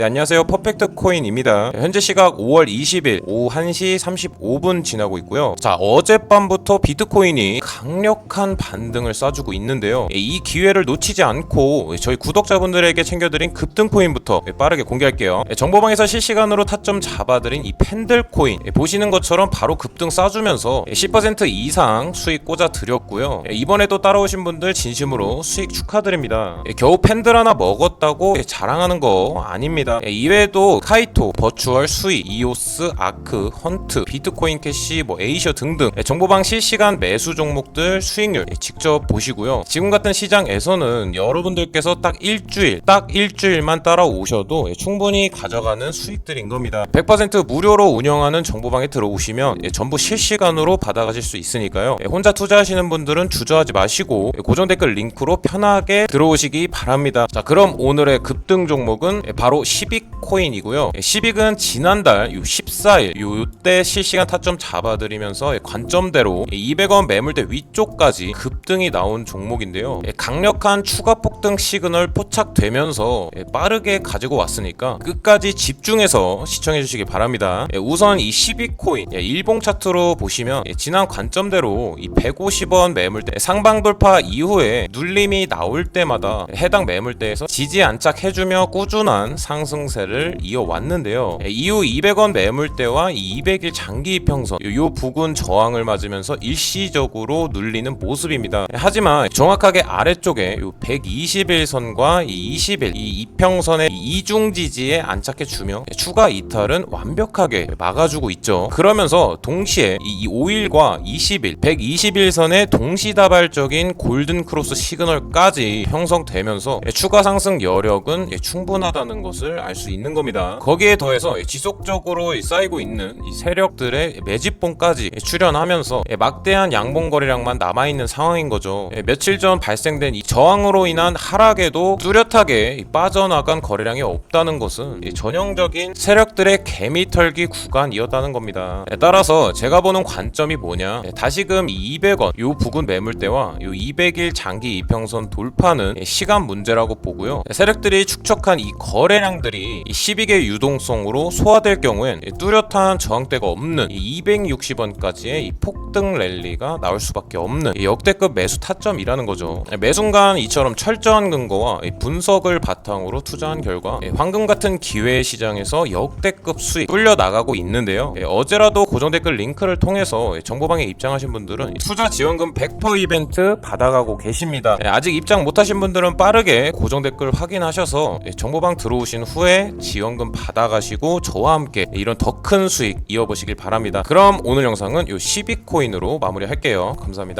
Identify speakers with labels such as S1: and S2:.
S1: 네, 안녕하세요. 퍼펙트 코인입니다. 현재 시각 5월 20일 오후 1시 35분 지나고 있고요. 자, 어젯밤부터 비트코인이 강력한 반등을 쏴주고 있는데요. 이 기회를 놓치지 않고 저희 구독자분들에게 챙겨드린 급등 코인부터 빠르게 공개할게요. 정보방에서 실시간으로 타점 잡아드린 이 팬들 코인 보시는 것처럼 바로 급등 쏴주면서 10% 이상 수익 꽂아 드렸고요. 이번에도 따라오신 분들 진심으로 수익 축하드립니다. 겨우 팬들 하나 먹었다고 자랑하는 거 아닙니다. 이외에도 카이토, 버추얼, 수익, 이오스, 아크, 헌트, 비트코인 캐시, 뭐 에이셔 등등 정보방 실시간 매수 종목들 수익률 직접 보시고요. 지금 같은 시장에서는 여러분들께서 딱 일주일, 딱 일주일만 따라오셔도 충분히 가져가는 수익들인 겁니다. 100% 무료로 운영하는 정보방에 들어오시면 전부 실시간으로 받아가실 수 있으니까요. 혼자 투자하시는 분들은 주저하지 마시고 고정 댓글 링크로 편하게 들어오시기 바랍니다. 자, 그럼 오늘의 급등 종목은 바로 시빅 코인이고요. 시빅은 지난달 요 14일 요때 실시간 타점 잡아드리면서 관점대로 200원 매물대 위쪽까지 급등이 나온 종목인데요. 강력한 추가 폭등 시그널 포착되면서 빠르게 가지고 왔으니까 끝까지 집중해서 시청해 주시기 바랍니다. 우선 이 시빅 코인 일봉 차트로 보시면 지난 관점대로 이 150원 매물대 상방 돌파 이후에 눌림이 나올 때마다 해당 매물대에서 지지 안착 해주며 꾸준한 상 승세를 이어왔는데요. 이후 200원 매물대와 200일 장기 이평선 요 부근 저항을 맞으면서 일시적으로 눌리는 모습입니다. 하지만 정확하게 아래쪽에 요 121선과 20일 이 이평선의 이중 지지에 안착해 주며 추가 이탈은 완벽하게 막아주고 있죠. 그러면서 동시에 이 5일과 20일, 121선의 동시다발적인 골든 크로스 시그널까지 형성되면서 추가 상승 여력은 충분하다는 것을 알 수 있는 겁니다. 거기에 더해서 지속적으로 쌓이고 있는 이 세력들의 매집봉까지 출현하면서 막대한 양봉 거래량만 남아 있는 상황인 거죠. 며칠 전 발생된 이 저항으로 인한 하락에도 뚜렷하게 빠져나간 거래량이 없다는 것은 전형적인 세력들의 개미털기 구간이었다는 겁니다. 따라서 제가 보는 관점이 뭐냐? 다시금 200원 요 부근 매물대와 요 200일 장기 이평선 돌파는 시간 문제라고 보고요. 세력들이 축적한 이 거래량 들이 이 12개 유동성으로 소화될 경우엔 뚜렷한 저항대가 없는 260원까지의 이 폭등 랠리가 나올 수밖에 없는 이 역대급 매수 타점이라는 거죠. 매순간 이처럼 철저한 근거와 이 분석을 바탕으로 투자한 결과 황금 같은 기회 시장에서 역대급 수익 뚫려 나가고 있는데요. 어제라도 고정 댓글 링크를 통해서 정보방에 입장하신 분들은 투자 지원금 100% 이벤트 받아가고 계십니다. 아직 입장 못하신 분들은 빠르게 고정 댓글 확인하셔서 정보방 들어오신 후에 지원금 받아가시고 저와 함께 이런 더 큰 수익 이어보시길 바랍니다. 그럼 오늘 영상은 요 시비코인으로 마무리할게요. 감사합니다.